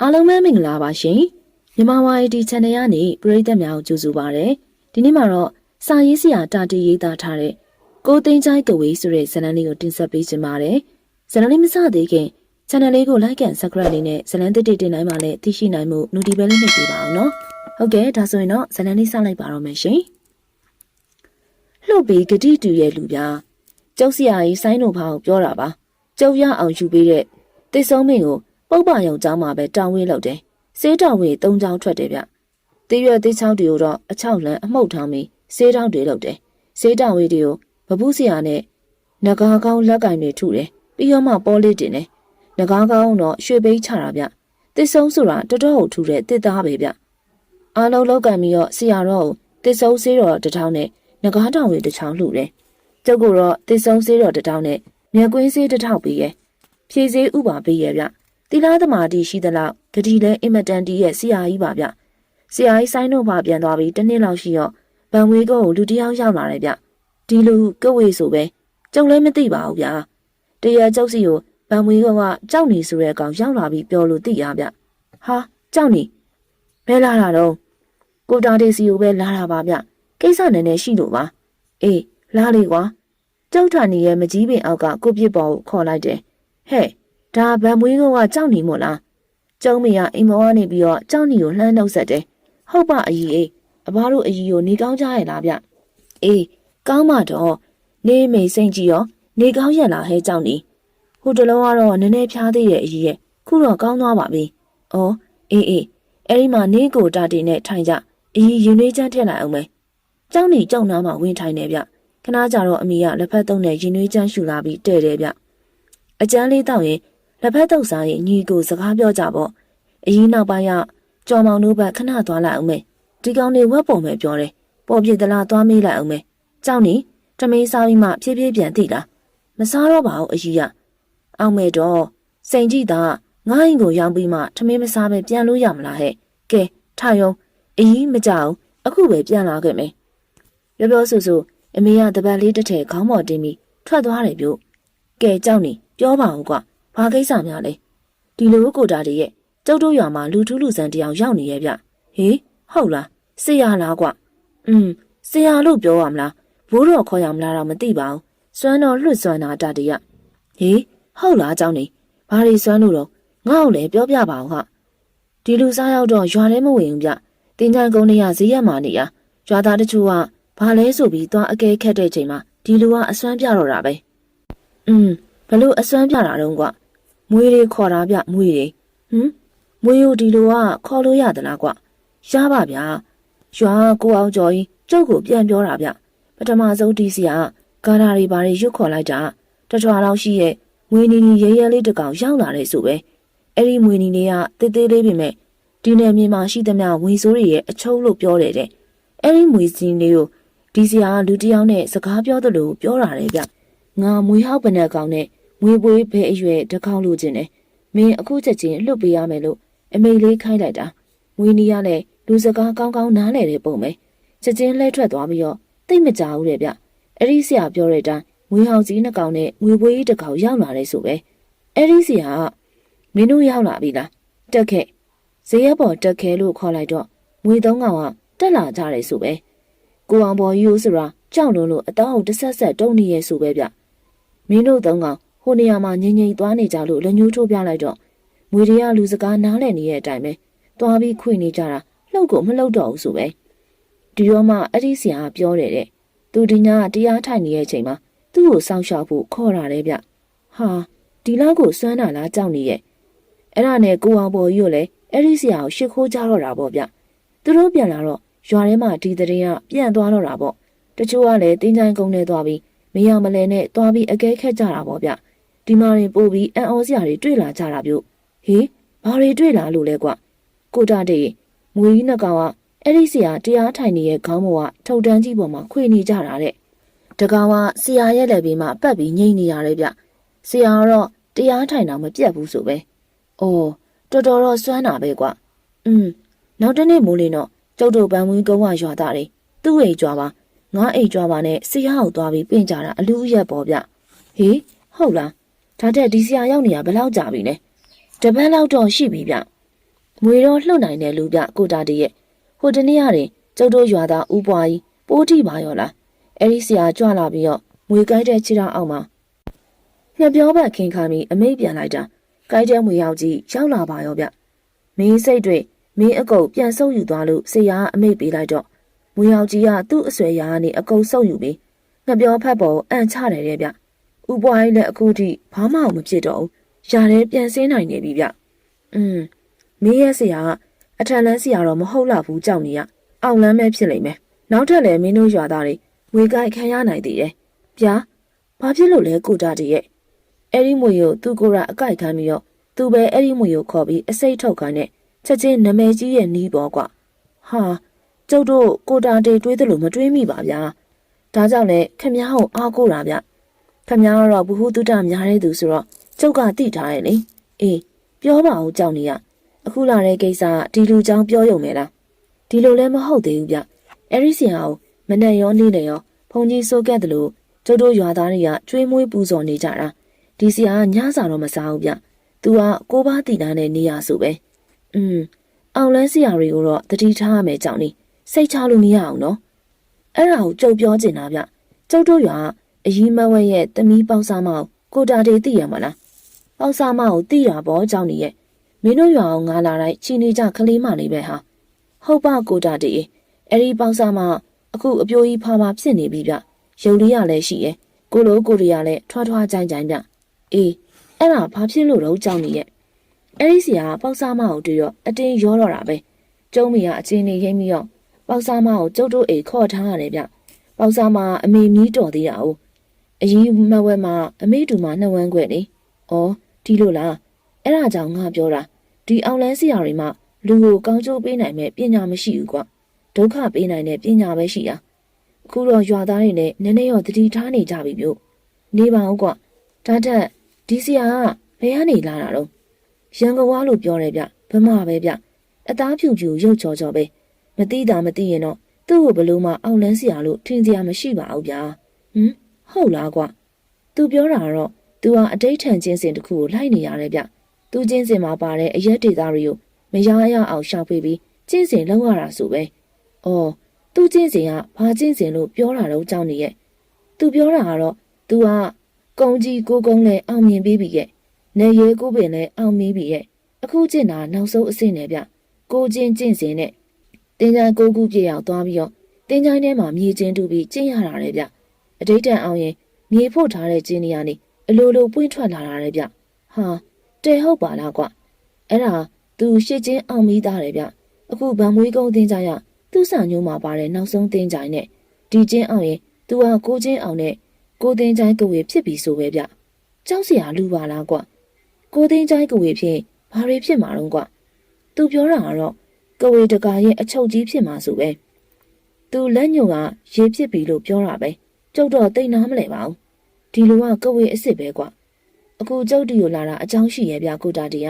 အားလုံးပဲမင်္ဂလာပါရှင်မြန်မာဝိုင်ဒီ channel ကနေပရိသတ်များကိုကြိုဆိုပါရစေဒီနေ့မှာတော့စာရေးဆရာတာတီရေးသားထားတဲ့ကိုသိန်းချိုင်းကဝေးဆိုတဲ့ဇာတ်လမ်းလေးကိုတင်ဆက်ပေးချင်ပါတယ်ဇာတ်လမ်းလေးမစသေးခင် channel လေးကို like and subscribe လေးနဲ့ဇာတ်လမ်းတစ်တစ်တင်နိုင်ပါနဲ့သိရှိနိုင်မှု notification လေးနှိပ်ပေးပါအောင်နော်ဟုတ်ကဲ့ဒါဆိုရင်တော့ဇာတ်လမ်းလေးစလိုက်ပါတော့မယ်ရှင်လှုပ်ပြီးဂတိတူရဲ့လူပြားကျုပ်ဆရာကြီးဆိုင်းတို့ဖောင်ပြောတာပါကျုပ်ရအောင်ယူပေးတဲ့တိတ်ဆုံးမင်းကို ပုပ်ပယုံကျောင်းမှာပဲတောင်းဝေးလုပ်တယ်။ဆေးတောင်းဝေး၃ကျောင်းထွက်တယ်ဗျ။တေးရွက်သေးချောင်းတွေကိုတော့အချောက်လန်အမှုတ်ထောင်းပြီးဆေးတောင်းတွေလုပ်တယ်။ဆေးတောင်းဝေးတွေကိုဗပုစရာနဲ့ငကားကောင်းလက်ကင်တွေထုတယ်။ပြီးတော့မှပေါ်လေးတင်တယ်။ငကားကောင်းတော့ရွှေပိန်းချတာဗျ။တစ်ဆုံးဆိုတာတတော်ကိုထူတဲ့တစ်သားပဲဗျ။အားလုံးလောက်ကင်ပြီးတော့ဆရာတော်ကိုတစ်ဆုံးဆေးတော်တစ်ထောင်းနဲ့ငကားတောင်းဝေးတစ်ချောင်းလှူတယ်။ကျုပ်ကတော့တစ်ဆုံးဆေးတော်တစ်ထောင်းနဲ့မြက်ကွင်းဆေးတစ်ထောင်းပေးရဲ့။ဖြည့်ဆေးဥပါပေးရဲ့ဗျ။ တိလားသမားတီရှိသလောက်ဂတိလဲအင်မတန်တီရဲ့ဆရာကြီးပါဗျဆရာကြီးဆိုင်တို့မှပြန်သွားပြီးတစ်နှစ်လောက်ရှိတော့ဗန်ဝေးကုန်းကိုလူတစ်ယောက်ရောက်လာတယ်ဗျဒီလူကဝေဆိုပဲကျုံလည်းမသိပါဘူးဗျာတရကျုပ်စီကိုဗန်ဝေးကုန်းကကြောက်နေဆိုတဲ့အကောင်ရောက်လာပြီးပြောလို့သိရဗျဟာကြောက်နေဘဲလာတာတော့ကိုတာတေစီကိုပဲလာတာပါဗျကိစ္စနည်းနည်းရှိလို့ပါအေးလာလေကွာကျောက်ထာနေရဲ့မကြီးပင်အောက်ကကိုပြစ်ပေါ်ကိုခေါ်လိုက်တယ်ဟဲ့ ဒါဗန်မွေးကကြောက်နေမို့လားကျုံးမေကအိမ်မောကနေပြီးတော့ကြောက်နေကိုလှမ်းနှုတ်ဆက်တယ်ဟုတ်ပါအကြီးအေးအဘတို့အကြီးကိုနေကောင်းကြရဲ့လားဗျအေးကောင်းပါတော့နေမေစိတ်ကြီးရောနေကောင်းရဲ့လားဟဲကြောက်နေဟိုတလုံးကတော့နည်းနည်းဖျားသေးရဲ့အကြီးရဲ့ခုတော့ကောင်းသွားပါပြီဩအေးအေးအဲ့ဒီမှာနေကိုတာတင်နဲ့ထိုင်ကြအကြီးရင်နှွေးချမ်းထက်လိုက်အောင်မယ်ကြောက်နေကြောက်နာမှဝင်ထိုင်နေဗျခဏကြာတော့အမေကလက်ဖက်သုံးနဲ့ရင်နှွေးချမ်းရှူလာပြီးတဲ့တယ်ဗျအကျန်းလေးတောက်ရင် လက်ဖက်တုပ်စားရင်ညီကိုစကားပြောကြပေါ့အရင်နောက်ပိုင်းကကြော်မောင်တို့ဘက်ခဏသွားလိုက်အောင်မယ်ဒီကောင်နေဝက်ပုံပဲပြောတယ်ပေါ်ပြစ်သလားသွားမေးလိုက်အောင်မယ်ကြောက်နေတမင်းစားပြီးမှဖြည်းဖြည်းပြန်သိလားမစားတော့ပါဘူးအကြီးကအောင်မဲ့တော့စိန်ကြည့်တာငားရင်ကိုရောင်းပြီးမှထမင်းမစားပဲပြန်လို့ရမလားဟဲ့ကဲထယုံအကြီးမကြောက်အခုပဲပြန်လာခဲ့မယ်ပြောပြောဆူဆူအမေကတပတ်လေးတစ်ထည်ခေါင်းပေါ်တင်ပြီးထွက်သွားတယ်ပြုတ်ကဲကြောက်နေပြောပါဦးကွာ ဘာကိစ္စများလဲဒီလိုကိုတာတွေရဲ့ကျုပ်တို့ရွာမှာလူထူးလူဆန်တယောက်ရောက်နေရဲ့ဗျဟေးဟုတ်လားဆရာလားကွอืมဆရာလို့ပြောရမလားဘိုးတော်ခေါ်ရမလားတော့မသိပါဘူးစွမ်းတော်လွတ်စွမ်းတာတတရဟေးဟုတ်လားအကြောင်းနေဘာတွေစွမ်းလို့တော့ငါ့ကိုလည်းပြောပြပါအောင်ဟာဒီလူစားရောက်တော့ရွာထဲမဝင်ဘူးဗျတင်ချိုင်ကုန်းတွေကဈေးရက်မှာနေရရွာသားတချို့ကဘာလဲဆိုပြီးသွားအကဲခက်တဲ့ချိန်မှာဒီလူကအစွမ်းပြတော့တာပဲอืมဘလို့အစွမ်းပြတာတော့ကွ မွေးတွေခေါ်တာဗျမွေးတွေဟမ်မွေးကိုဒီလိုကခေါ်လို့ရသလားကွရပါဗျာရွာကိုအောင်ကျော်ကြီးကျုပ်ကိုပြန်ပြောတာဗျပထမဆုံးဒီစီကဂါနာတွေဘာတွေရွတ်ခေါ်လိုက်တာတထွာလောက်ရှိရဲ့မွေးနီနီရဲရဲလေးတကောင်ရောက်လာတဲ့ဆိုပဲအဲ့ဒီမွေးနီလေးကတေးသေးလေးပြင်မဲ့ဒီနယ်မြေမှာရှိသမျှဝေဆိုးတွေရဲ့အချုံးလို့ပြောတယ်တဲ့အဲ့ဒီမွေးစင်းလေးကိုဒီစီကလူတစ်ယောက်နဲ့စကားပြောသလိုပြောတာလေဗျငါမွေးဟောက်ပနက်ကောင်နဲ့ ငွေပွေးဘဲအရွယ်တကောက်လို့ခြင်းနဲ့မင်းအခုချက်ချင်းလွတ်ပေးရမယ်လို့အမေလေးခိုင်းလိုက်တာငွေနီးရနဲ့လူစကားကောင်းကောင်းနားလည်တဲ့ပုံပဲချက်ချင်းလှဲထွက်သွားပြီးတော့တိတ်မကြဘူးတဲ့ဗျအဲ့ဒီဆရာပြောတဲ့အတိုင်းငွေဟောင်ကြီးနှစ်ကောင်နဲ့ငွေပွေးတစ်ကောင်ရောက်လာတယ်ဆိုပဲအဲ့ဒီဆရာကမင်းတို့ရောက်လာပြီလားတက်ခဲ့ဇေယျပေါ်တက်ခဲလို့ခေါ်လိုက်တော့ငွေသုံးကောင်ကတက်လာကြတယ်ဆိုပဲကိုအောင်ပေါ်ယူဆိုတာကြောက်လို့လို့အတောင်းတဆက်ဆက်တုံးနေရဲ့ဆိုပဲဗျမင်းတို့သုံးကောင် ဟိုနေရာမှာငိမ့်ငိမ့်သွားနေကြလို့လက်ညှိုးထိုးပြလိုက်တော့ငွေတွေကလူစကားနားလည်နေတဲ့အတိုင်းပဲသွားပြီးခွေနေကြတာလှုပ်ကိုမလှုပ်တော့ဘူးဆိုပဲဒီတော့မှအဲ့ဒီဆရာကပြောတယ်တဲ့သူဒီညာတရားထိုင်နေတဲ့အချိန်မှာသူ့ကိုစောင့်ရှောက်ဖို့ခေါ်တာလေဗျဟာဒီလောက်ကိုစွမ်းတာလားကြောက်နေရဲ့အဲ့ဒါနဲ့ကိုအောင်ပေါ်ကြီးကိုလည်းအဲ့ဒီဆရာကိုရှ िख ိုးကြတော့တာပေါ့ဗျသူတို့ပြန်လာတော့ရွာထဲမှာဒီတဲ့ရင်ကပြန်သွားတော့တာပေါ့တချို့ကလည်းတင်းချိုင်းကုန်းထဲသွားပြီးမရမလဲနဲ့သွားပြီးအကဲခက်ကြတာပေါ့ဗျ ဒီမှာရင်ပို့ပြီးအံ့ဩစရာတွေတွေ့လာကြတာပြုတ်ဟေးဘာတွေတွေ့လာလို့လဲကွကိုတာတဲ့မွေကြီးနှစ်ကောင်ကအဲ့ဒီဆရာတရားထိုင်နေတဲ့ခေါင်းပေါ်ကထုတ်တန်းကြီးပေါ်မှာခွေနေကြတာတဲ့တကောင်ကဆရာရဲ့လက်ဘေးမှာပတ်ပြီးငိမ့်နေရတယ်ဗျဆရာကတော့တရားထိုင်တာမပြတ်ဘူးဆိုပဲအော်တော်တော်တော့စွမ်းတာပဲကွอืมနောက်တနေ့မိုးလင်းတော့ကျုပ်တို့ဗန်ဝင်းကုန်းကရွာသားတွေသူ့အိမ်ကြွားပါငါအိမ်ကြွားပါနဲ့ဆရာကိုသွားပြီးပြင်ကြတာအလူအရက်ပေါ်ဗျဟေးဟုတ်လား ဒါတက်ဒီဆရာရောက်နေတာဘယ်လောက်ကြာပြီလဲတပတ်လောက်တော့ရှိပြီဗျငွေတော့လှုပ်နိုင်တယ်လူပြကိုတာတီရဲ့ဟိုတနေ့ရတယ်ကျုပ်တို့ရွာသားဦးပွားကြီးပိုးတိပါရောလားအဲ့ဒီဆရာကြွလာပြီးတော့ငွေကိုက်တဲ့ခြေထောက်အောက်မှာညပြောဘက်ခင်ခါပြီးအမိတ်ပြန်လိုက်တာကိုက်တဲ့ငွေရောက်ကြီးရောက်လာပါရောဗျမင်းစိတ်တွေမင်းအကုတ်ပြန်ဆုပ်ယူသွားလို့ဆရာကအမိတ်ပေးလိုက်တော့ငွေရောက်ကြီးကသူ့အဆွဲရာကနေအကုတ်ဆုပ်ယူပြီးငပြောဖက်ပေါ်အန်ချတယ်တဲ့ဗျ ဦးပွားကြီးလည်းအခုထိဘာမှမဖြစ်တော့ဘူးရာထဲပြန်ဆင်းနိုင်နေပြီဗျอืมမင်းရဲ့ဆရာကအထက်လန်းဆရာတော့မဟုတ်လားဘူးကြောက်နေရအောင်လန်းပဲဖြစ်လိမ့်မယ်နောက်ထပ်လည်းမင်းတို့ရွာသားတွေငွေကိုက်ခံရနိုင်သေးတယ်ဗျာဘာဖြစ်လို့လဲကိုတာတည်းရဲ့အဲ့ဒီမွေကိုသူ့ကိုယ်ကအကိုက်ခံပြီးတော့သူပဲအဲ့ဒီမွေကိုခေါ်ပြီးအစိတ်ထုတ်ခိုင်းတဲ့ချက်ချင်းနမဲကြီးရဲ့နီးပေါ်ကွာဟာကျုပ်တို့ကိုတာတေတွေးသလိုမတွေးမိပါဗျာဒါကြောင့်လေခမ ्या ကိုအားကိုးတာဗျ ခမ ्या ကတော့ဘ ഹു တုတများတဲ့သူဆိုတော့ကျုပ်ကတိထားရဲ့လေအေးပြောပါဦးကြောက်နေရအခုလာတဲ့ကိစ္စဒီလူချောင်းပြောရုံပဲလားဒီလိုလည်းမဟုတ်သေးဘူးဗျအဲ့ဒီဆရာကိုမနဲ့ရောနေနေရောဘုံကြီးစိုးကက်တယ်လို့ကျုပ်တို့ရွာသားတွေကကျွေးမွေးပူဇော်နေကြတာဒီဆရာကညစာတော့မစားဘူးဗျသူကကိုပါတီတာနဲ့နေရဆိုပဲอืมအောင်လန်းဆရာတွေကိုတော့တတိထားရမယ်ကြောင့်နေစိတ်ချလို့မရအောင်နော်အဲ့ဒါကိုကြုံပြောချင်တာဗျကျုပ်တို့ရွာ အကြီးမဝဲရဲ့တမီးပေါက်စားမအောင်ကိုတာတေသိရမလားပေါက်စားမကိုသိရဘောကြောင့်နေရဲ့မင်းတို့ရွာအောင်ငါလာတိုင်းချီနေကြကလေးမလေးပဲဟာဟုတ်ပါကိုတာတေအဲ့ဒီပေါက်စားမအခုအပြိုးကြီးဖာဖာဖြစ်နေပြီဗျရုပ်လေးရလည်းရှိရဲ့ကိုလိုကိုရီးယားလည်းထွားထွားကြိုင်ကြိုင်ဗျအေးအဲ့ဒါဘာဖြစ်လို့တော့ကြောက်နေရဲ့အဲ့ဒီစီကပေါက်စားမကိုတွေ့တော့အတင်းရောတော့တာပဲကျုံးမီကအချင်းနေရိမ့်ပြီးတော့ပေါက်စားမကိုကျုပ်တို့အိမ်ခေါ်ထားရတယ်ဗျပေါက်စားမအမေမီးတော်သေးတာ哦 အရင်မဝဲမှာအမေတူမှာနှစ်ဝန်းခွဲလေဩဒီလိုလားအဲ့ဒါကြောင့်ငါပြောတာဒီအောင်လန်းစီယာတွေမှာလူကိုကောင်းကျိုးပေးနိုင်မဲ့ပညာမရှိဘူးကွာဒုက္ခပေးနိုင်တဲ့ပညာပဲရှိတာအခုတော့ရွာသားတွေနဲ့နည်းနည်းရောတတိထားနေကြပြီမြို့နေပါဦးကွာဒါထက်ဒီစီယာကဘယ်ကနေလာတာတော့ရန်ကုန်ဝါလို့ပြောတယ်ဗျဗမာပဲဗျအသားဖြူဖြူရုပ်ချော်ချော်ပဲမသိတာမသိရင်တော့သူ့ကိုဘလို့မှအောင်လန်းစီယာလို့ထင်စရာမရှိပါဘူးဗျာဟမ် ဟုတ်လားကွာသူပြောတာကတော့သူဟာအတိတ်ထန်ချင်းစင်တစ်ခုကို လိုက်နေရတယ်ဗျ သူချင်းစင်မှာပါတဲ့ အရက်ဒေတာတွေကိုမရရအောင် ရှောက်ပေးပြီး ချင်းစင်လောက်ရတာဆိုပဲ။အော် သူချင်းစင်က ဘာချင်းစင်လို့ ပြောတာတော့ကြောက်နေရဲ့။ तू ပြောတာကတော့ तू ကကုံကြီးကိုကုန်းလဲအောင်မြင်ပြီးပြီရဲ့။နေရဲကိုပင်လဲအောင်မြင်ပြီရဲ့။အခုကျင့်တာ နောက်ဆုံးအဆင့်နဲ့ဗျ။ကိုချင်းကျင့်စင်နဲ့တင်းချိုင်းကိုခု ပြည့်အောင်သွားပြီးတော့တင်းချိုင်းထဲမှာ မြေချင်းတူပြီး ကျင့်ရတာလေဗျ။ အတိတ်တန်အောင်ရင်မြေဖို့ထားတဲ့ကျင်းနေရနေအလိုလိုပွင့်ထွက်လာတာလေဗျ။ဟာတဲဟုတ်ပါလားကွ။အဲ့ဒါသူရှစ်ချင်းအောင်မိသားတယ်ဗျ။အခုဗံမွေးကုန်းတင်းချိုင်းကသူ့စာညိုးမှာပါတဲ့နောက်ဆုံးတင်းကြိုင်နဲ့ဒီချင်းအောင်ရင်သူဟာကိုချင်းအောင်နဲ့ကိုတင်းကြိုင်ကဝေဖြစ်ပြီဆိုပဲဗျကြောက်စရာလူပါလားကွကိုတင်းကြိုင်ကဝေဖြစ်ဘာတွေဖြစ်မှာတော့ကွသူပြောတာကတော့ကဝေတကာရဲ့အချုပ်ကြီးဖြစ်မှာဆိုပဲသူလက်ညိုကရေဖြစ်ပြီလို့ပြောတာပဲ ကျုပ်တော့တိတ်နာမလဲပါဘူးဒီလူကကဝေအစ်စ်ပဲကွအခုကျုပ်တီကိုလာတာအကြောင်းရှိရဲ့ဗျကိုတာတီက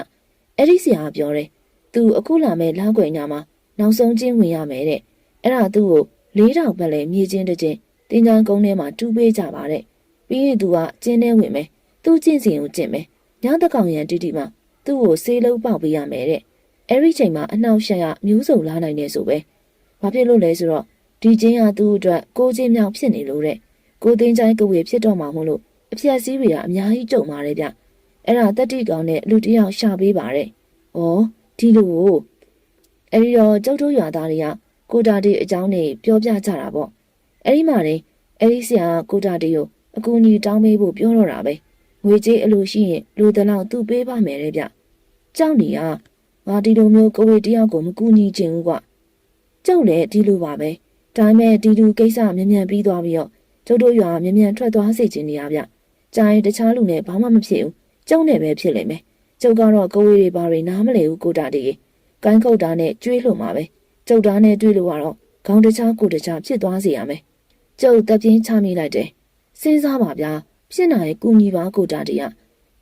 အဲ့ဒီဆရာကပြောတယ်သူအခုလာမဲ့လမ်းကွယ်ညမှာနောက်ဆုံးချင်းဝင်ရမယ်တဲ့အဲ့ဒါသူ့ကိုလေးတောင်ပတ်လဲမြေချင်းတစ်ချင်းတင်းချမ်းကုန်းထဲမှာတူးပေးကြပါတဲ့ပြီးရင်သူကကျင်းထဲဝင်မယ်သူ့ကျင့်စဉ်ကိုကျင့်မယ်ညတကောင်ရန်တိတိမှသူ့ကိုဆေးလုံးပေါက်ပေးရမယ်တဲ့အဲ့ဒီချိန်မှာအနှောက်ရှက်ရမျိုးစုံလာနိုင်နေဆိုပဲဘာဖြစ်လို့လဲဆိုတော့ဒီချင်းဟာသူ့အတွက်ကိုချင်းမြောက်ဖြစ်နေလို့တဲ့ ကိုသိန်းချိုင်းကဝေဖြစ်တော့မှာမို့လို့အဖြက်စည်းတွေကအများကြီးကြုံပါတယ်ဗျအဲ့ဒါတက်တိကောင်နဲ့လူတယောက်ရှာပေးပါတဲ့ဩဒီလိုအဲဒီတော့ကျုပ်တို့ရွာသားတွေကကိုတာတီအကြောင်းတွေပြောပြကြတာပေါ့အဲဒီမှာနေအဲဒီဆရာကကိုတာတီကိုအကူအညီတောင်းပေးဖို့ပြောတော့တာပဲငွေကြေးအလိုရှိရင်လူတလောက်သူ့ပေးပါမယ်တဲ့ဗျကြောက်နေရငါဒီလိုမျိုးကိုဝေတယောက်ကိုမကူညီချင်ဘူးကွကြောက်လည်းဒီလိုပါပဲဒါပေမဲ့ဒီလူကိစ္စမြန်မြန်ပြီးသွားပြီးတော့ ကျုပ်တို့ရွာမြန်မြန်ထွက်သွားစေချင်နေရဗျကြာရင်တခြားလူနဲ့ဘာမှမဖြစ်ဘူးကျုံနဲ့ပဲဖြစ်လိမ့်မယ်ကျုပ်ကတော့ကိုဝေတွေဘာတွေနားမလဲဘူးကိုတာတီကိုင်းခုတ်တာနဲ့ကျွေးလို့မှာပဲကျုပ်သားနဲ့တွေ့လို့ကတော့ခေါင်းတခြားကိုတခြားဖြစ်သွားစေရမယ်ကျုပ်တက်ပြင်းချမိလိုက်တယ်စဉ်းစားပါဗျာဖြစ်နိုင်ကူညီပါကိုတာတရ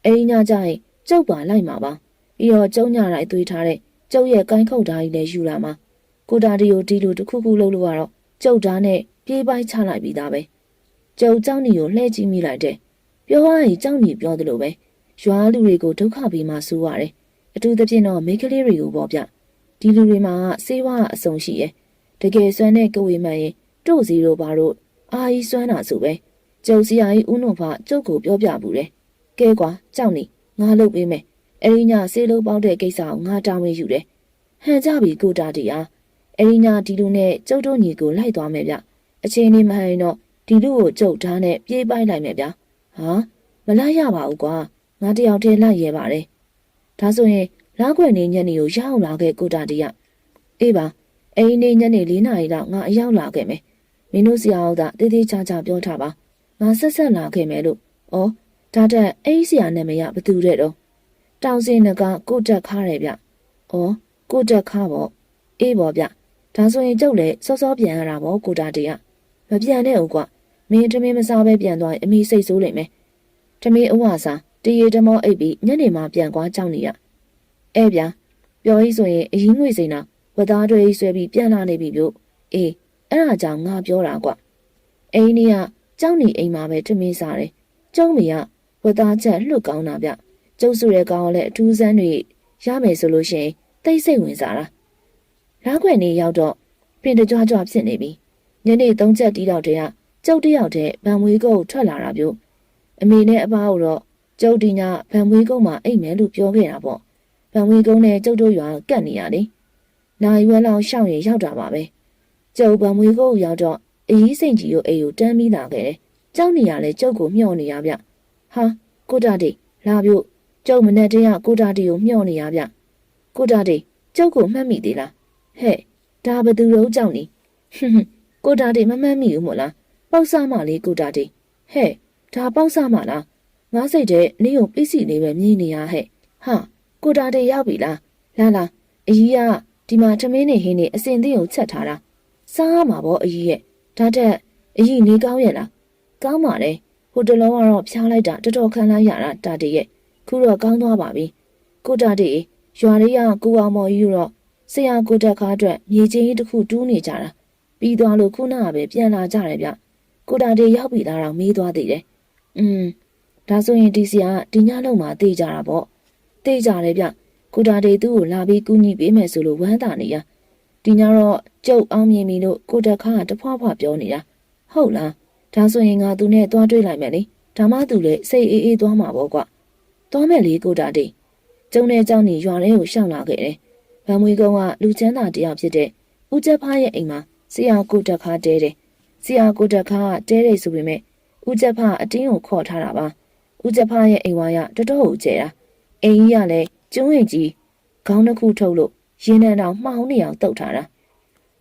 အိမ်ညကြရင်ကျုပ်ပါလိုက်မှာပါပြီးတော့ကျုံညတိုင်းသွေးထားတဲ့ကျုပ်ရဲ့ကိုင်းခုတ်တာကြီးလည်းယူလာမှာကိုတာတီကိုဒီလိုတစ်ခုခုလုပ်လို့ကတော့ကျုပ်သားနဲ့ပြေးပိုင်းချလိုက်ပြီးသားပဲ ကျုံကြောင်းနီကိုလှည့်ကြည့်မိလိုက်တယ်။ပြောရရင်ကြောင်းနီပြောသလိုပဲရွာလူတွေကိုဒုက္ခပေးမှဆိုးရတယ်။အထူးသဖြင့်တော့မိန်းကလေးတွေကိုပေါ့ဗျ။ဒီလူတွေမှာစေဝါအဆုံရှိရဲ့။တကယ်စွမ်းတဲ့ကဝေမှန်ရင်တို့စီတို့ဘာတို့အာကြီးစွမ်းတာဆိုပဲ။ကျုံစီယာကြီးဦးနှုတ်ဖကျုပ်ကိုပြောပြဘူးတယ်။ကဲကွာကြောင်းနီငါလုပ်ပေးမယ်။အဲဒီညစေလုံးပေါက်တဲ့ကိစ္စကိုငါတာဝန်ယူတယ်။ဟန်ကြပြီကိုတာတီအားအဲဒီညဒီလူနဲ့ကျုပ်တို့ညီကိုလိုက်သွားမယ်ဗျ။အချိန်နေမှန်ရင်တော့ ဒီလူကိုကျုပ်ဓာတ်နဲ့ပြေးပိုက်လိုက်မယ်ဗျဟာမလိုက်ရပါဘူးကွာငါတယောက်တည်းလိုက်ရဲပါတယ်ဒါဆိုရင်လားခွေနေညနေကိုရောက်လာခဲ့ကိုတာတီကအေးပါအဲ့ဒီနေ့ညနေ၄နာရီလောက်ငါအရောက်လာခဲ့မယ်မင်းတို့ဆရာအောင်ကတေးသေးချာချာပြောထားပါငါဆက်ဆက်လာခဲ့မယ်လို့ဩဒါတက်အဲ့ဒီဆရာနာမည်ကဘသူတဲ့တော့တောင်စင်ကကိုတက်ခါတယ်ဗျဩကိုတက်ခါပေါ့အေးပေါ့ဗျဒါဆိုရင်ကျုပ်လည်းစောစောပြန်ရတာပေါ့ကိုတာတီကမပြန်နဲ့ဦးကွ မင်းတမင်းမစားပဲပြန်သွားရင်အမိစိတ်ဆိုးလိမ့်မယ်တမင်းအဝစားတရေတမောအိပ်ပြီးညနေမှပြန်ကွာကြောက်နေရအဲဗျာပြောရေးဆိုရင်အရင်ငွေစိန်တာဝတ်သားတွေဆွဲပြီးပြန်လာနေပြီပြု့အေးအဲ့ဒါကြောင့်ငါပြောတာကွအိင်းนี่ကကြောက်နေအိမ်မှာပဲတမင်းစားတယ်ကျုံးမရဝတ်သားချက်လှုပ်ကောင်းတာဗျကျုပ်စုရဲ့ကောင်ကလည်းအထူးဆန်းတွေရမယ်ဆိုလို့ရှိရင်တိတ်ဆိတ်ဝင်စားတာလားခွေနေရောက်တော့ပင်တကြွကြွဖြစ်နေပြီညနေ၃ချက်တီးတော့တည်းက ကျုပ်တယောက်တည်းဗံမွေးကုတ်ထွက်လာတာပြု့အမေနဲ့အဖကိုတော့ကျုပ်ဒီညဗံမွေးကုတ်မှာအိတ်မယ်လို့ပြောခဲ့တာပေါ့ဗံမွေးကုတ်နဲ့ကျုပ်တို့ရွာကတ်နေရလေနိုင်ဝဲလောက်ရှောက်ရင်ရောက်တာပါပဲကျုပ်ဗံမွေးကုတ်ရောက်တော့အကြီးစိန်ကြီးကိုအိမ်ကိုတန်းပြီးလာခဲ့တယ်ကြောက်နေရလဲကျုပ်ကိုမျှော်နေရဗျဟာကိုတာတိလာပြုတ်ကျုပ်မနဲ့တည်းကကိုတာတိကိုမျှော်နေရဗျကိုတာတိကျုပ်ကိုမှတ်မိသေးလားဟဲ့ဒါဘသူတို့ကြောက်နေဟွန်းဟွန်းကိုတာတိမမှတ်မိဘူးမို့လား ပေါက်စားမလေးကိုတာတိဟဲ့ဒါပေါက်စားမလားငါစိတ်တဲ့နေုံပစ္စည်းလေးပဲမြင်နေရဟဲ့ဟာကိုတာတိရောက်ပြီလားလာလာအကြီးကဒီမှာထမင်းနေဟင်းနေအစင်သင်းကိုချက်ထားတာစားရမှာပေါ့အကြီးရဲ့ဒါတက်အကြီးနေကောင်းရဲ့လားကောင်းပါလေဟိုတလုံးကတော့ဖျားလိုက်တာတော်တော်ခံလိုက်ရတာတာတိရဲ့ခုတော့ကောင်းသွားပါပြီကိုတာတိရွာလေးကကိုအောင်မော်ကြီးတော့ဆရာကိုတက်ခါအတွက်မြေချင်းကြီးတစ်ခုတူးနေကြတာပြီးသွားလို့ခုနကပဲပြန်လာကြတယ်ဗျ ကိုတာတွေရောက်ပြီလားတော့မေးသွားသေးတယ်။อืมဒါဆိုရင်ဒီစီကဒီညလုံးမှာတေးကြတာပေါ့။တေးကြတယ်ဗျ။ကိုတာတွေသူ့ကိုလာပြီးကူညီပေးမယ်ဆိုလို့ဝမ်းသာနေရ။ဒီညတော့ကြုတ်အောင်မြင်ပြီလို့ကိုတက်ခါကတဖွာဖွာပြောနေတာ။ဟုတ်လား။ဒါဆိုရင်ငါသူနဲ့သွားတွေ့လိုက်မယ်လေ။ဒါမှသူလည်းစိတ်အေးအေးသွားမှာပေါ့ကွ။သွားမယ်လေကိုတာတွေ။ကျုံတဲ့ကြောင့်နေရွာထဲကိုရှောင်လာခဲ့တယ်။ဗန်မွေကုန်းကလူချမ်းသာတရားဖြစ်တဲ့ဦးကျက်ဖားရဲ့အိမ်မှာဆရာကိုတက်ခါတဲတယ် ဆရာကိုတက်ခါကတဲတယ်ဆိုပေမဲ့ဦးကျက်ဖားအတင်းကိုခေါ်ထားတာပါဦးကျက်ဖားရဲ့အိမ်ဝါရတော်တော်ကိုကျဲတာအိမ်ကြီးကလည်းကျွန်းဝင်ကြီးခေါင်းတစ်ခုထုတ်လို့ရင်းနှံတော်မှောင်နေအောင်တုတ်ထားတာ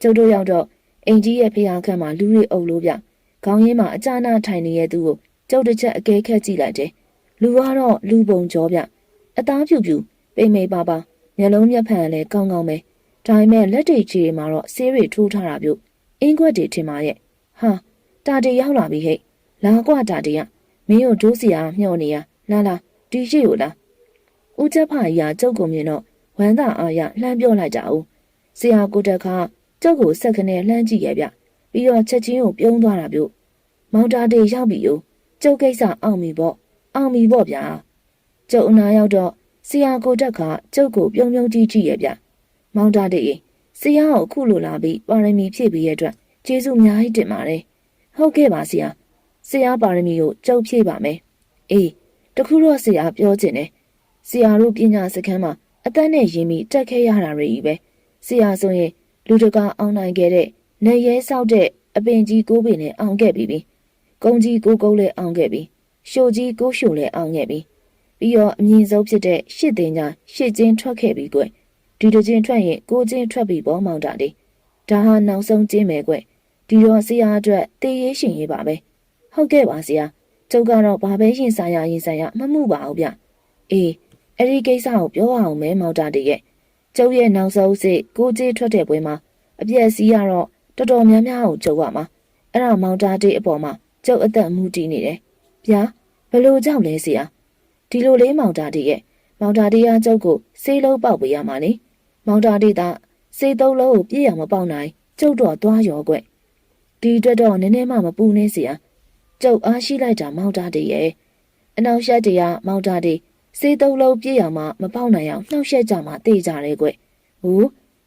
ကျုပ်တို့ရောက်တော့အိမ်ကြီးရဲ့ဖျားခန့်မှာလူတွေအုပ်လို့ပြခေါင်းရင်းမှာအကြနာထိုင်နေတဲ့သူကိုကျုပ်တစ်ချက်အကဲခက်ကြည့်လိုက်တယ်လူကတော့လူပုံကြောပြအသားဖြူဖြူပိမ့်မိပါပါမျက်လုံးမျက်ဖန်လည်းကောင်းကောင်းပဲဒါပေမဲ့လက်တွေကြီးတွေမှာတော့ဆေးတွေထိုးထားတာပြုတ်အင်းခွက်တွေထင်ပါရဲ့ ဟာတာတေရောက်လာပြီဟဲ့လာကွာတာတေကမင်းတို့ဒိုးစီယာမျှော်နေရလာလာဒီရှိကိုလားဦးချက်ဖာကြီးကကျုပ်ကိုမြင်တော့ဝမ်းသာအားရလှမ်းပြောလိုက်ကြအောင်ဆရာကိုတက်ခါကျုပ်ကိုဆက်ခနဲ့လှမ်းကြည့်ရဲ့ဗျပြီးတော့ချက်ချင်းကိုပြုံးသွားတာပြုတ်မောင်တာတေရောက်ပြီယိုကျုပ်ကိစ္စအောင်ပြီပေါ့အောင်ပြီပေါ့ဗျာကျုပ်အနာရောက်တော့ဆရာကိုတက်ကကျုပ်ကိုပြုံးပြုံးကြည့်ကြည့်ရဲ့ဗျမောင်တာတေဆရာကိုအခုလိုလာပြီးပါရမီဖြည့်ပြီးရဲ့အတွက် ကျေးဇူးအများကြီးတင်ပါတယ်ဟုတ်ကဲ့ပါဆရာဆရာပါရမီကိုကျုပ်ဖြည့်ပါမယ်အေးတခုတော့ဆရာပြောချင်တယ်ဆရာတို့ပညာစခန်းမှာအသက်နဲ့ရင်းပြီးတက်ခဲ့ရတာတွေကြီးပဲဆရာဆိုရင်လူတကာအောင်နိုင်ခဲ့တဲ့နေရဲဆောက်တဲ့အပင်ကြီးကိုးပင်နဲ့အောင်ခဲ့ပြီးပြီကုန်းကြီးကိုကုန်းလည်းအောင်ခဲ့ပြီရှိုကြီးကိုရှိုလည်းအောင်ခဲ့ပြီပြီးတော့အမြင့်ဆုံးဖြစ်တဲ့ရှစ်တင်ညာရှစ်ကျင်းထွက်ခဲ့ပြီကွဒီတစ်ကျင်းထွက်ရင်ကိုကျင်းထွက်ပြီပေါ့မောင်တာလေး ဒါဟာနောက်ဆုံးကျင်းပဲကွဒီတော့ဆရာအတွက်တေးရေးရှင်ရေးပါပဲဟုတ်ကဲ့ပါဆရာကျုပ်ကတော့ဘာပဲရင်ဆိုင်ရရင်ဆိုင်ရမမှုပါဘူးဗျအေးအဲ့ဒီကိစ္စကိုပြောအောင်မဲမောင်တာလေးရဲ့ကျုပ်ရဲ့နောက်ဆုံးစစ်ကိုကျင်းထွက်တဲ့ပွဲမှာအပြက်စီးရတော့တော်တော်များများကိုကျုပ်ရမှာအဲ့ဒါမောင်တာတေးအပေါ်မှာကျုပ်အသက်မူတည်နေတယ်ဗျာဘလို့ကြောက်လဲဆရာဒီလိုလေးမောင်တာတီရဲ့မောင်တာတီကကျုပ်ကိုစေးလုံးပေါက်ပေးရမှာလေမောင်တာတီက စေးသုံးလုံးကိုပြည့်အောင်မပေါက်နိုင်ကျုပ်တော့သွားရောကွဒီအတွက်တော့နည်းနည်းမှမပူနေစီရကျုပ်အားရှိလိုက်တာမောင်တာတီရဲ့အနောက်ရှက်တရမောင်တာတီစေးသုံးလုံးပြည့်အောင်မှမပေါက်နိုင်အောင်နှောက်ရှက်ကြမှတေးကြတယ်ကွဟို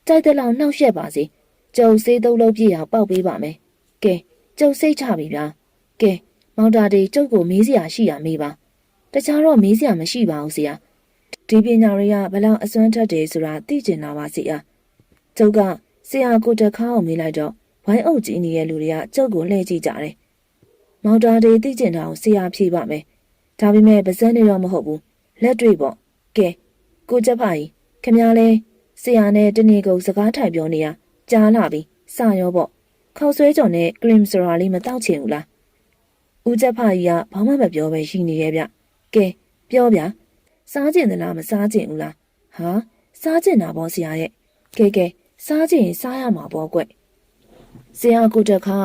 ကြိုက်တဲ့လောက်နှောက်ယှက်ပါစေကျုပ်စေးသုံးလုံးပြည့်အောင်ပေါက်ပေးပါမယ်ကဲကျုပ်စိတ်ချပြီဗျာကဲမောင်တာတေကျုပ်ကိုမေးစရာရှိရမေးပါတခြားတော့မေးစရာမရှိပါဘူးဆရာဒီပညာတွေကဘလောက်အစွမ်းထက်တယ်ဆိုတာသိကျင်တာပါဆရာ ကျုပ်ကဆရာကိုတခါအောင်မေးလိုက်တော့ဝိုင်းအုပ်ကြီးနေတဲ့လူတွေကကျုပ်ကိုလှည့်ကြည့်ကြတယ်မောင်တာတေသိကျင်တာကိုဆရာဖြေပါမယ်ဒါပေမဲ့ပါဇက်နေတော့မဟုတ်ဘူးလက်တွေ့ပေါ့ကဲကိုချက်ဖာကြီးခင်ဗျားလဲဆရာနဲ့တနေ့ကုန်စကားထိုင်ပြောနေရကြားလာပြီစရောပေါ့ခောက်ဆွဲကြော်နဲ့ cream ဆိုတာလေးမတောက်ချင်ဘူးလားဦးချက်ဖာကြီးကဘာမှမပြောပဲရှိနေရဲ့ဗျကဲပြောဗျစားကျင်သလားမစားကျင်ဘူးလားဟာစားကျင်တာပေါ့ဆရာရဲ့ကဲကဲ စားကျင်ရင်စားရမှာပေါ့ကွဆရာကုတခါ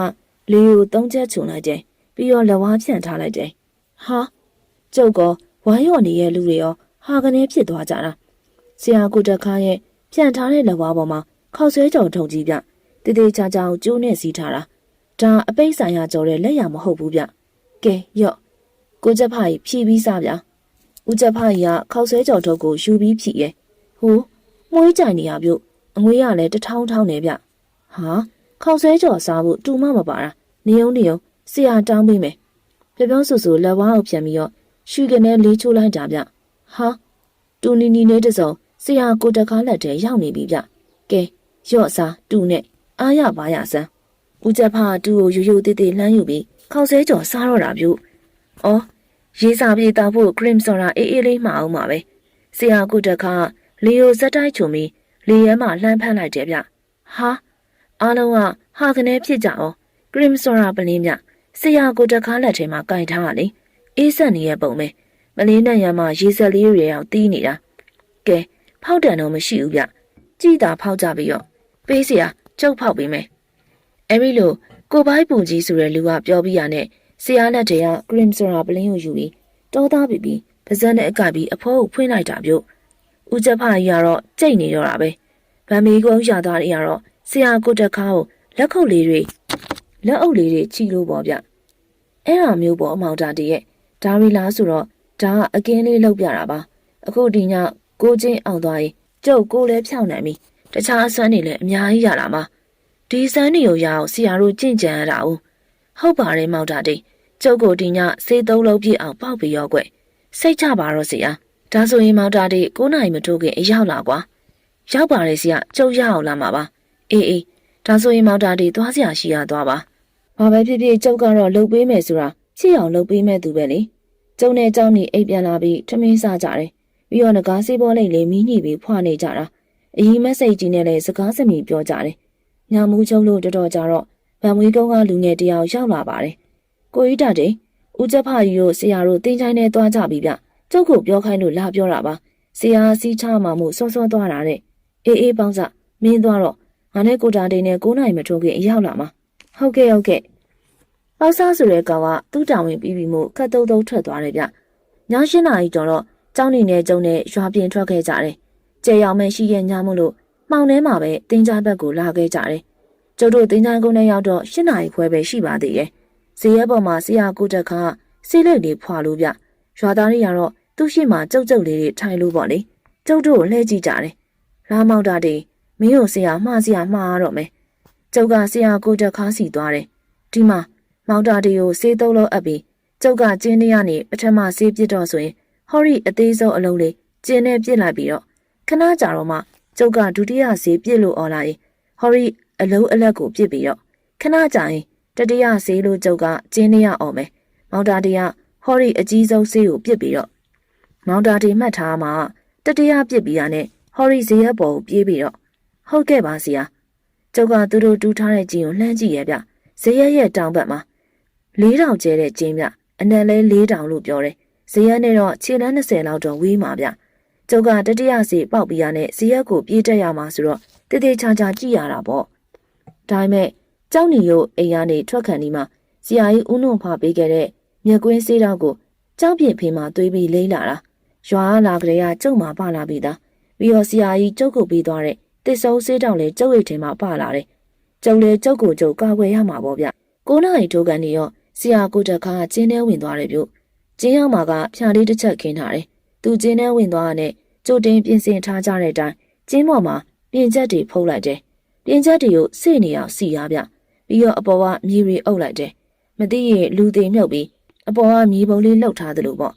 လေကိုသုံးချက်ချုံလိုက်တယ်ပြီးတော့လက်ဝါးဖြန့်ထားလိုက်တယ်ဟာကျုပ်ကဝိုင်းရော်နေရဲ့လူတွေရောဟာကနေဖြစ်သွားကြတာဆရာကုတခါရဲ့ဖြန့်ထားတဲ့လက်ဝါးပေါ်မှာခောက်ဆွဲကြော်ထုံကြီးဗျတေးသေးချာချာကိုကျိုးနဲ့စီးထားတာဒါအပိတ်ဆိုင်ရကြော်တဲ့လက်ရမဟုတ်ဘူးဗျကဲရော့ကိုချက်ဖာကြီးဖြီးပြီးစားဗျဦးချက်ဖာကြီးကခောက်ဆွဲကြော်ထုပ်ကိုယူပြီးဖြီးရဲ့ဟိုးမွေးကြိုင်နေရပြုတ် အငွေးရလဲတထောင်းထောင်းနေဗျဟာခောက်ဆွဲကြော်စားဖို့တူမမပါတာနေုံနေုံဆရာတောင်းပေးမယ်ပြပြောဆူဆူလက်ဝါးကိုပြန်ပြီးတော့ရှူကနေလေးချိုးလိုက်တာဗျဟာတူနီနီနဲ့တစုံဆရာကိုတကားလက်ထဲရောက်နေပြီဗျကဲရော့စားတူနဲ့အားရပါရစမ်းဦးချက်ဖာတူကိုရိုးရိုးသေးသေးလှမ်းယူပြီးခောက်ဆဲကြော်စားတော့တာပြု။အော်ရေးစာပြေတောက်ဖို့ cream ဆိုတာအေးအေးလေးမှအောင်ပါပဲ။ဆရာကုတခါလီယိုဇက်တိုက်ချုံပြီး လေရဲမှလှမ်းဖမ်းလိုက်တယ်ဗျ။ဟာအားလုံးကဟာကနေဖြစ်ကြအောင် cream ဆိုတာပလင်းမြဆရာကုတခါလက်ထဲမှာကင်ထားရလေ။အေးဆက်နေရဲ့ပုံပဲ။မလင်းနဲ့ရမရေဆက်လေးတွေအောင်တီးနေတာ။ကဲဖောက်တန်တော့မရှိဘူးဗျ။ကြည်တာဖောက်ကြပြီးတော့ပေးစရာကျုပ်ဖောက်ပေးမယ်။အဲဒီလိုကိုပိုင်းပူကြီးဆိုတဲ့လူကပြောပြီးရနဲ့ဆရာလက်ထဲက cream ဆိုတာပလင်းကိုယူပြီးတောသားပြီးပြီးပါဇက်နဲ့အကပ်ပြီးအဖိုးကိုဖွင့်လိုက်တာပြုတ်ဦးချက်ဖာကြီးကတော့ကြိတ်နေတော့တာပဲ ဗန်မီကုန်းရသားတွေကတော့ဆရာကိုတက်ခါကိုလက်ခုပ်လေးတွေလက်အုပ်လေးတွေချီလို့ပေါ့ဗျအဲ့ဒါမျိုးပေါ့အမောင်တာတည်းရဲ့ဒါရီလားဆိုတော့ဒါကအကင်းလေးလောက်ပြတာပါအခုဒီညကိုချင်းအောင်သွားရင်ကျုပ်ကိုလည်းဖြောင်းနိုင်ပြီတခြားအစွမ်းတွေလည်းအများကြီးရလာမှာဒီစမ်းနေကိုရအောင်ဆရာတို့ကြင့်ကြံရတာဦးဟုတ်ပါတယ်မောက်တာတိတ်ကျုပ်ကိုဒီညစေးသုံးလုံးပြည့်အောင်ပေါက်ပြီးရောကွစိတ်ချပါတော့ဆရာဒါဆိုရင်မောက်တာတိတ်9နိုင်မထိုးခင်အရောက်လာကွာ ရောက်ပါတယ်ဆရာကျုပ်ရအောင်လာမှာပါအေးအေးဒါဆိုရင်မောက်တာတိတ်သွားဆရာရှိရသွားပါဘာပဲဖြစ်ဖြစ်ကျုပ်ကတော့လှုပ်ပေးမယ်ဆိုတာချစ်အောင်လှုပ်ပေးမဲ့သူပဲလေကျုံနဲ့เจ้าနေအိပ်ပြန်လာပြီးထမင်းစားကြတယ်ပြီးတော့ငကားစေးပေါ်လေးလေးမီးညိပြီးဖွာနေကြတာအကြီးမက်စိတ်ကြီးနဲ့လည်းစကားစမီပြောကြတယ်ညမူးချုံလို့တော်တော်ကြတော့ဗံမွေးကုန်းကလူငယ်တယောက်ရောက်လာပါတယ်။ကိုကြီးတတဲ့ဦးချက်ဖာကြီးတို့ဆရာတို့တင်းချိုင်းနဲ့သွားကြပြီဗျ။ကျုပ်ကိုပြောခိုင်းလို့လာပြောတာပါ။ဆရာစီးချမှာမို့စောစောသွားတာတဲ့။ အေးအေးပေါင်းစမင်းသွားတော့ငါနဲ့ကိုတာတိန်နဲ့9နိုင်မထိုးခင်အရောက်လာမှာ။ဟုတ်ကဲ့ဟုတ်ကဲ့။ပေါက်စားဆိုတဲ့ကောင်ကသူ့တောင်ဝင်ပြီးပြီးမို့ခတ်တုံးတုံးထွက်သွားတယ်ဗျ။ည၈နာရီကျော်တော့ကျောင်းနေနဲ့ကျုံနဲ့ရွာပြင်ထွက်ခဲ့ကြတယ်။ကျေရောင်မဲ့ရှိရဲ့ညမို့လို့မှောင်ထဲမှာပဲတင်းကြဘက်ကိုလာခဲ့ကြတယ်။ကျုပ်တို့တင်းချိုင်းကုန်းထဲရောက်တော့၈နာရီခွဲပဲရှိပါသေးတယ်။ဇေယျပေါ်မှာဆရာကိုတက်ခါဆေးလိပ်လေးဖွာလို့ဗျ။ရွာသားတွေကတော့သူ့ရှိမှကြုတ်ကြုတ်လေးတွေထိုင်လို့ပေါ့လေ။ကျုပ်တို့ကိုလှည့်ကြည့်ကြတယ်။ ရာမောက်တာတွေမင်းတို့ဆရာမှားဆရာမှားရတော့မယ်။ကျုပ်ကဆရာကိုတက်ခါစီသွားတယ်။ဒီမှာမောက်တာတွေကိုဆေးသုံးလုံးအပ်ပြီးကျုပ်ကကျင်းထဲကနေပထမဆေးပြစ်တော့ဆိုရင်ဟော်ရီအသေးဆုံးအလုံးလေးကျင်းနဲ့ပြစ်လိုက်ပြီးတော့ခဏကြာတော့မှကျုပ်ကဒုတိယဈေးပြစ်လို့អော်လာရင်ဟော်ရီအလုံးအလက်ကိုပြစ်ပြီးတော့ခဏကြာရင်တတိယဈေးလို့ကျုပ်ကကျင်းနေရအောင်မယ်မောင်တာတီကဟော်ရီအကြီးဆုံးဈေးကိုပြစ်ပြီးတော့မောင်တာတီမှတ်ထားမှတတိယပြစ်ပြီးရနဲ့ ဟော်ရီဈေးရပေါ်ကိုပြေးပြီးတော့ဟုတ်ကဲ့ပါဆရာကျုပ်ကသူတို့တူးထားတဲ့ကျင်းကိုလှမ်းကြည့်ရဗျဈေးရရဲ့တောင်ဘက်မှာ၄တောင်ကျဲတဲ့ကျင်းဗျအနက်လဲ၄တောင်လို့ပြောတယ်ဈေးရနဲ့တော့ခြေလမ်း20လောက်တော့ဝေးမှာဗျကျုပ်ကတတိယစီပေါက်ပြီးရနဲ့ဇီရက်ကိုပြေးတက်ရမှာဆိုတော့တည်တည်ချာချာကြည့်ရတာပေါ့ဒါပေမဲ့ကျောင်းနီရုပ်အိမ်ကနေထွက်ခံဒီမှာဇီယာကြီးဦးနှုံဖာပေးခဲ့တဲ့မြက်ကွင်းစေးတော့ကိုကျောင်းပြင်ဖေးမှာသွေးပြီးလိမ့်လာတာရွာလာကလေးကကျုပ်မှာပါလာပြီးသား ပြီးတော့ဇီယာကြီးကျုပ်ကိုပေးသွားတဲ့တစ်စုံစေးတောင်လည်းကျုပ်ရိတ်ထဲမှာပါလာတယ်ကျုပ်လည်းကျုပ်ကိုကျုပ်ကာကွယ်ရမှာပေါ့ဗျကိုနာရီထိုးကန်နေရောဇီယာကိုတခါကျင်းထဲဝင်သွားတယ်ပြုတ်ကျင်းရောက်မှာကဖြာလေးတစ်ချက်ခင်းထားတယ်သူကျင်းထဲဝင်သွားတဲ့ကြိုတင်ပြင်ဆင်ထားကြတဲ့အတိုင်းကျင်းပေါ်မှာပြင်ချက်တွေဖုတ်လိုက်တယ်ပြင်ချက်တွေကိုစိတ်နေအောင်စီရဗျပြီးတော့အပေါ်ကမြေရီအုပ်လိုက်တယ်မသိရင်လူသေးမြုပ်ပြီးအပေါ်ကမြေပုံလေးလှုပ်ထားသလိုပေါ့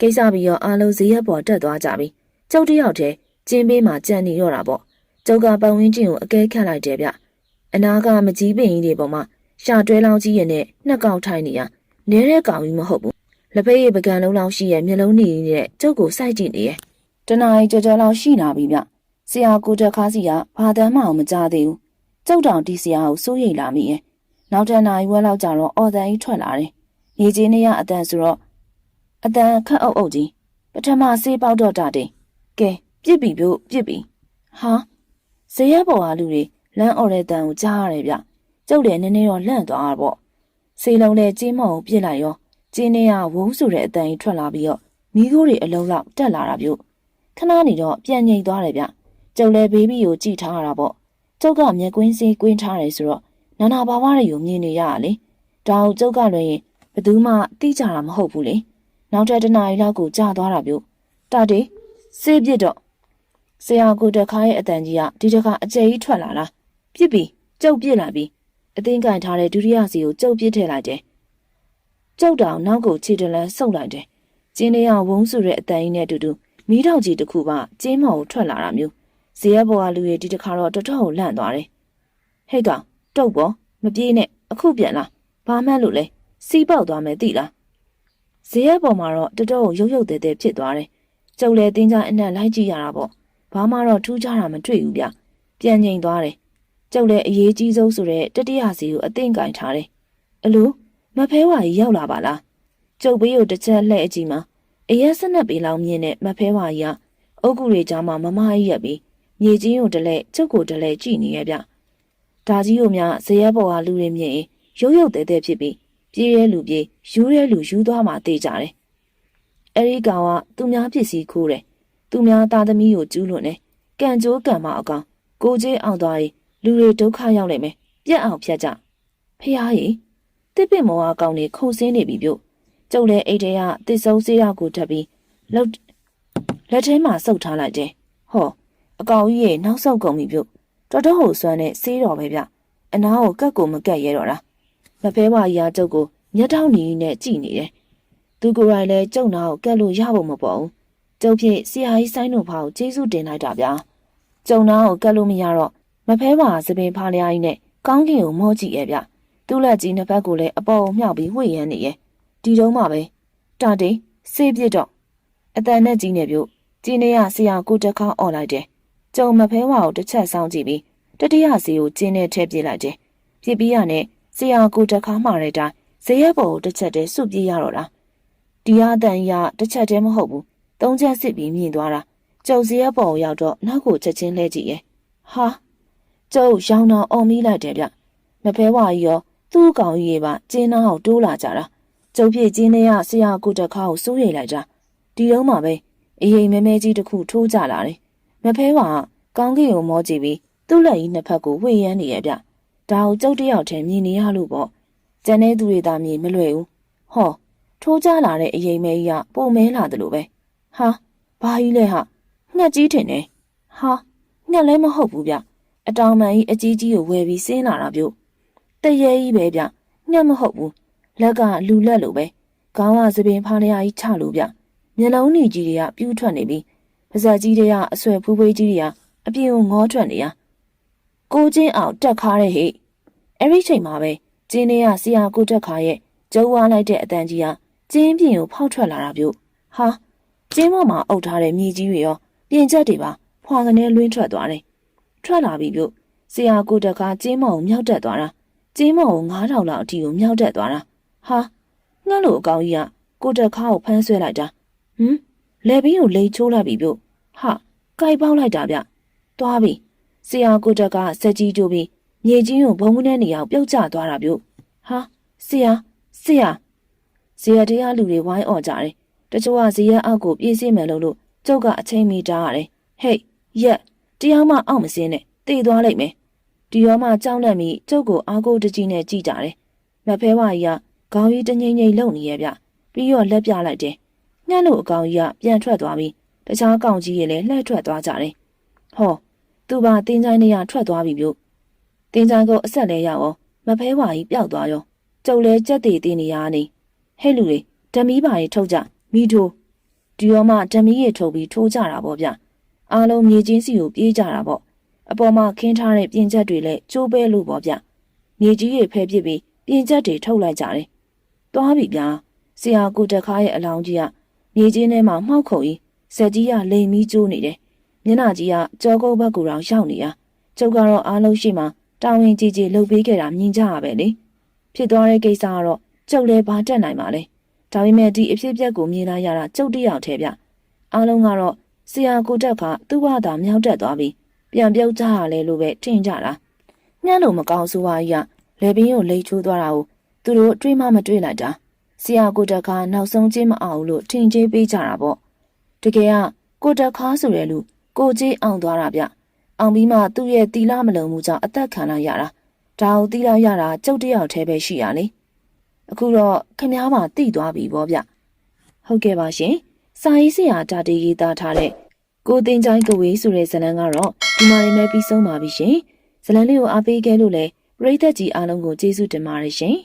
ကိစ္စပြီးတော့အားလုံးဈေးရက်ပေါ်တက်သွားကြပြီကျုပ်တယောက်တည်း ကျင်းပေးမှကြံနေတော့တာပေါ့ကျုပ်ကပတ်ဝန်းကျင်ကိုအကဲခတ်လိုက်တယ်ဗျအနာကမကြီးပင်ကြီးတွေပေါ်မှာရှာတွဲလောင်းကြီးရဲ့နဲ့နှစ်ကောက်ထိုင်နေရနဲတဲ့ကောင်ကြီးမဟုတ်ဘူးလက်ဖက်ရည်ပကံလုံးလောင်းရှိရဲ့မျက်လုံးနေနဲ့ကျုပ်ကိုစိုက်ကြည့်နေရဲ့တနားရီကြော်ကြော်လောက်ရှိလာပြီဗျဆရာကိုတက်ခါစီကဘာတမ်းမှအောင်မကြသေးဘူးကျုပ်တောင်တီဆရာကိုစိုးရိမ်လာမိရဲ့နောက်တန်းနာရီဝက်လောက်ကြာတော့အော်တန်ကြီးထွက်လာတယ်ရေကြီးနေရအတန်ဆိုတော့အတန်ခတ်အုပ်အုပ်ကြီးပထမဆေးပေါက်တော့တာတင်ကဲ ပြစ်ပြီပြို့ပြစ်ပြီဟာဇေယျပေါ်ဟာလူတွေလမ်းအော်တဲ့တန်ကိုကြားရတယ်ဗျကျုပ်လည်းနည်းနည်းတော့လန့်သွားတာပေါ့ဆေးလုံးနဲ့ကျင်းမော်ကိုပြစ်လိုက်ရောကျင်းနေရဝုန်းဆိုတဲ့အတန်ကြီးထွက်လာပြီးတော့မိခိုးတွေအလုံးလောက်တက်လာတာပြုတ်ခဏနေတော့ပြန်ငိတ်သွားတယ်ဗျကျုပ်လည်းဘေးဘီကိုကြည့်ထားရတာပေါ့ကျုပ်ကမျက်ကွင်းစည်းကွင်းထားတယ်ဆိုတော့နာနာဘာဝတွေကိုမြင်နေရတာလေဒါကိုကျုပ်ကလည်းရင်ဘယ်သူမှသိကြတာမဟုတ်ဘူးလေနောက်ထပ်တစ်နာရီလောက်ကိုကြာသွားတာပြုတ်တာတေးစေးပြစ်တော့ ဆရာကိုတခါရဲ့အတန်ကြီးကဒီတခါအကျယ်ကြီးထွက်လာလားပြစ်ပြီကျုပ်ပြစ်လာပြီအသိကန်ထားတဲ့ဒုတိယစီကိုကျုပ်ပြစ်ထည့်လိုက်တယ်ကျုပ်တောင်နောက်ကိုခြေတလန်းဆုပ်လိုက်တယ်ကျင်းလေးကဝုန်းဆူတဲ့အတန်ကြီးနဲ့အတူတူမီးတောက်ကြီးတစ်ခုမှကျင်းမော်ကိုထွက်လာတာမျိုးဇေယျဘောကလူရဲ့ဒီတခါတော့တော်တော်ကိုလန့်သွားတယ်ဟဲ့ကောင်တုတ်ပေါ်မပြေးနဲ့အခုပြန်လာဘာမှန်းလို့လဲစီးပေါက်သွားမယ်သိလားဇေယျပေါ်မှာတော့တော်တော်ကိုရုပ်ရုပ်တဲတဲဖြစ်သွားတယ်ကျုပ်လည်းတင်းကြအနက်လိုက်ကြည့်ရတာပေါ့ ဘာမှတော့ထူးခြားတာမတွေ့ဘူးဗျပြန်ငိန်သွားတယ်ကျုပ်လည်းအရေးကြီးဆုံးဆိုတဲ့တတိယစီကိုအသင့်ကင်ထားတယ်အလိုမဖဲဝါကြီးရောက်လာပါလားကျုပ်ဘေးကိုတစ်ချက်လှဲ့အကြည့်မှာအရက်စနက်ပေလောင်မြင့်တဲ့မဖဲဝါကြီးကအုတ်ကူတွေကြားမှာမမကြီးရက်ပြီးမြေကြီးကိုတလဲကျုပ်ကိုတလဲကြည့်နေရဲ့ဗျဒါကြီးတို့များဇရက်ပေါ်ကလူတွေမြင်ရင်ရုပ်ရုပ်တဲတဲဖြစ်ပြီးပြေးရဲလူပြေးယူရဲလူယူသွားမှတေးကြတယ်အဲဒီကောင်ကသူများပစ္စည်းခိုးတယ် သူများသားသမီးကိုကျူးလွန်တယ်ကံကြိုးကံမအကောင်ကိုကြီးအောင်သွားရင်လူတွေဒုက္ခရောက်နိုင်မယ်ပြက်အောင်ဖြတ်ကြဖះကြီးတစ်ပင်မောအကောင်တွေခုန်ဆင်းနေပြီပြုတ်ကျုပ်လည်းအိတ်ထဲကတစ်စုံစေးရကိုထပ်ပြီးလောက်လက်ထဲမှာစုပ်ထားလိုက်တယ်ဟောအကောင်ကြီးရဲ့နောက်ဆုတ်ကုန်ပြီပြုတ်တော်တော်ဟိုဆွမ်းနဲ့စေးတော်ပဲဗျအနာကိုကတ်ကိုမကတ်ရဲတော့တာမဖဲဝါကြီးကကျုပ်ကိုမျက်ထောက်နီနဲ့ကြည့်နေတယ်သူကိုယ်တိုင်လည်းကျုံနာကိုကတ်လို့ရဖို့မပေါ်ဘူး ကျုပ်ဖြစ်ဆရာကြီးဆိုင်းတို့ဖောက်ကျေးဇူးတင်လိုက်တာဗျာကျုံနာကိုကတ်လို့မရတော့မဖဲဝါစပင်ဖားလျားကြီးနဲ့ကောင်းကင်ကိုမောကြည့်ရဲ့ဗျသူ့လက်ကြီးနှစ်ဖက်ကိုလည်းအပေါ်မြှောက်ပြီးဝှေ့ရမ်းနေရဲ့ဒီတုံးမှပဲတာတေးစေးပြစ်တော့အတန်နဲ့ကြီးနေပြုတ်ကြီးနေရဆရာကိုတက်ခါអော်လိုက်တယ်ကျုံမဖဲဝါကိုတစ်ချက်ဆောင်းကြည့်ပြီးတတိယစီကိုကျင်းနဲ့ထဲပြစ်လိုက်တယ်ပြစ်ပြီးရနဲ့ဆရာကိုတက်ခါမှာတဲ့တိုင်းဇေယျပေါ်ကိုတစ်ချက်တည်းစုပြေးရတော့တာဒီအတန်ရတစ်ချက်တည်းမဟုတ်ဘူး သုံးချက်စစ်ပြီးမြင်သွားတာကျုံဇေယျပေါ်ကိုရောက်တော့နောက်ကိုချက်ချင်းလဲကြည့်ရဲ့ဟာကျုံရောင်တော်အော်မိလိုက်တယ်ဗျမဖဲဝါကြီးရောသူ့ကောင်ကြီးပါကျင်းနာအောင်တိုးလာကြတာကျုပ်ဖြစ်ကျင်းနေရဆရာကိုတက်ခါကိုစိုးရိမ်လိုက်တာဒီတော့မှပဲအရင်မဲမဲကြီးတစ်ခုထိုးကြလာတယ်မဖဲဝါကောင်းကင်ကိုမောကြည့်ပြီးသူ့လက်ကြီးနှစ်ဖက်ကိုဝှေ့ရမ်းနေရဲ့ဗျဒါကိုကျုပ်တယောက်တည်းမြင်နေရလို့ပေါ့ကျန်တဲ့သူတွေသာမြင်မလွယ်ဘူးဟောထိုးကြလာတဲ့အရင်မဲကြီးကပုံမဲလာတယ်လို့ပဲ ဟာဘာကြီးလဲဟာငှက်ကြီးထင်တယ်ဟာငှက်လည်းမဟုတ်ဘူးဗျအတောင်မှန်ကြီးအကြီးကြီးကိုဝယ်ပြီးဆင်းလာတာပြုတ်တရေကြီးပဲဗျညက်မဟုတ်ဘူးလက်ကလူလက်လိုပဲခေါင်းကသပင်ဖားနေရကြီးချလို့ဗျမျက်လုံးหนีကြီးတွေကပြူးထွက်နေပြီးပါဇက်ကြီးတွေကအဆွဲဖူးဖွေးကြီးတွေကအပြင်ကိုငေါထွက်နေရကိုချင်းအောင်တက်ခါတဲ့ဟိအဲ့ဒီချိန်မှာပဲကျင်းနေရဆရာကိုတက်ခါရဲ့ကျုံဝါလိုက်တဲ့အတန်ကြီးကကျင်းပြင်ကိုဖောက်ထွက်လာတာပြုတ်ဟာ ကျင်းပေါ်မှာအုပ်ထားတဲ့မြေကြီးတွေရောပြင်ချက်တွေပါဖွာကနေလွင်းထွက်သွားတယ်ထွက်လာပြီပြုတ်ဆရာကိုတက်ခါကျင်းမောင်မြောက်တက်သွားတာကျင်းမော်ကို9000လောက်အထိကိုမြောက်တက်သွားတာဟာငှက်လို့အကောင်ကြီးကကိုတက်ခါကိုဖမ်းဆွဲလိုက်တာဟမ်လေဘင်းကိုလိန်ချိုးလိုက်ပြီပြုတ်ဟာကြိုက်ပေါက်လိုက်တာဗျသွားပြီဆရာကိုတက်ကစက်ကြီးကျိုးပြီးမြေကြီးကိုဘုံကနေနေအောင်ပြုတ်ကျသွားတာပြုတ်ဟာဆရာဆရာဇေယတရားလူတွေဝိုင်းអော်ကြတယ် တချို့ကဇေယအောက်ကိုပြေးစီမယ်လို့လို့ကျုပ်ကအချိန်မီတားရတယ်ဟေးရက်တရားမှအောက်မစင်းနဲ့တေသွားလိုက်မယ်ဒီရောမှကြောက်လန့်ပြီးကျုပ်ကိုအားကိုးတကြီးနဲ့ကြည့်ကြတယ်။မဖဲဝါကြီးကခေါင်းကြီးတငိမ့်ငိမ့်လုံနေရဲ့ဗျ။ပြီးတော့လက်ပြလိုက်တယ်။ညလို့အကောင်ကြီးကပြန်ထွက်သွားပြီးတခြားကောင်ကြီးတွေလည်းလှည့်ထွက်သွားကြတယ်။ဟောသူသူ့ဘာတင်းချိုင်းနေရထွက်သွားပြီမြို့တင်းချိုင်းကိုအဆက်လဲရောက်အောင်မဖဲဝါကြီးပျောက်သွားရောကျုပ်လဲကြက်သေးသေးနေရနေဟဲ့လူတွေဓမီပါရီထုတ်ကြ မိထိုးဒီရောမှဓမီရီထုတ်ပြီးထိုးကြတာပေါ့ဗျအားလုံးမြေချင်းစီကိုပြေးကြတာပေါ့အပေါ်မှာခင်းထားတဲ့ပြင်ချက်တွေလည်းကျိုးပဲလို့ပေါ့ဗျမြေကြီးတွေဖဲပစ်ပြီးပြင်ချက်တွေထုတ်လိုက်ကြတယ်သွားပြီဗျာဆရာကိုတက်ခါရဲ့အလောင်းကြီးကမြေချင်းထဲမှာမှောက်ခုံကြီးစက်ကြီးကလိမ်ပြီးကျိုးနေတယ်မျက်နှာကြီးကကြောကုန်းဘက်ကူတောင်ရောက်နေရကျုပ်ကတော့အားလုံးရှိမှတာဝန်ကြီးကြီးလှုပ်ပေးခဲ့တာမြင်ကြရပဲလေဖြစ်သွားတဲ့ကိစ္စကတော့ကျုပ်လည်းဘာတက်နိုင်ပါလဲ ဒါပေမဲ့ဒီအဖြစ်အပျက်ကိုမြင်လာရတာကျုပ်တယောက်တည်းဗျအားလုံးကတော့ဆရာကိုတက်ကသူ့ဘာသာမြောက်တက်သွားပြီးပြန်ပြုတ်ကြရလဲလို့ပဲထင်ကြတာညံ့လို့မကောင်းဆိုပါကြီးကလေပင်ကိုလိတ်ချိုးသွားတာကိုသူတို့တွေးမှမတွေးလိုက်တာဆရာကိုတက်ကနောက်ဆုံးချင်းမအောင်လို့ထင်ကြေးပေးကြတာပေါ့တကယ်ကကိုတက်ခါဆိုတဲ့လူကိုကြီးအောင်သွားတာဗျအောင်ပြီးမှသူ့ရဲ့တီလာမလုံမှုကြောင့်အသက်ခံလိုက်ရတာဒါကိုတီလာရတာကျုပ်တယောက်တည်းပဲရှိရလေ အခုတော့ခင်ဗျားမှတိသွားပြီပေါ့ဗျဟုတ်ကဲ့ပါရှင်စာရေးဆရာတာတီရေးသားထားတဲ့ကိုတင်ချိုင်းကဝေးဆိုတဲ့ဇာတ်လမ်းကတော့ဒီမှာနေနဲ့ပြီးဆုံးပါပြီရှင်ဇာတ်လမ်းလေးကိုအားပေးခဲ့လို့လဲပရိသတ်ကြီးအားလုံးကိုကျေးဇူးတင်ပါတယ်ရှင်